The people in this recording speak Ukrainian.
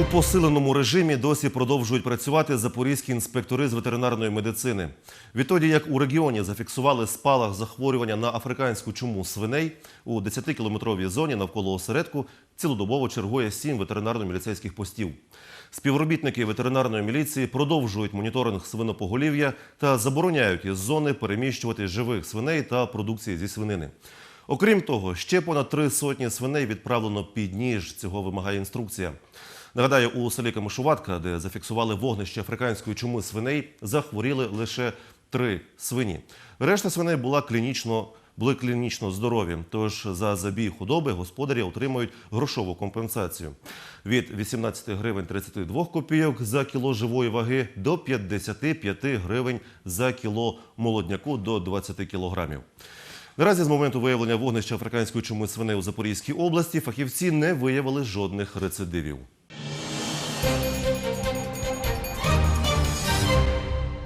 У посиленому режимі досі продовжують працювати запорізькі інспектори з ветеринарної медицини. Відтоді, як у регіоні зафіксували спалах захворювання на африканську чуму свиней, у 10-кілометровій зоні навколо осередку цілодобово чергує сім ветеринарно-міліцейських постів. Співробітники ветеринарної міліції продовжують моніторинг свинопоголів'я та забороняють із зони переміщувати живих свиней та продукції зі свинини. Окрім того, ще понад три сотні свиней відправлено під ніж. Цього вимагає інструкція. Нагадаю, у селі Камишуватка, де зафіксували вогнище африканської чуми свиней, захворіли лише три свині. Решта свиней була клінічно. Були клінічно здорові, тож за забій худоби господарі отримують грошову компенсацію від 18 гривень 32 копійок за кіло живої ваги до 55 гривень за кіло молодняку до 20 кілограмів. Наразі з моменту виявлення вогнища африканської чуми свиней у Запорізькій області фахівці не виявили жодних рецидивів.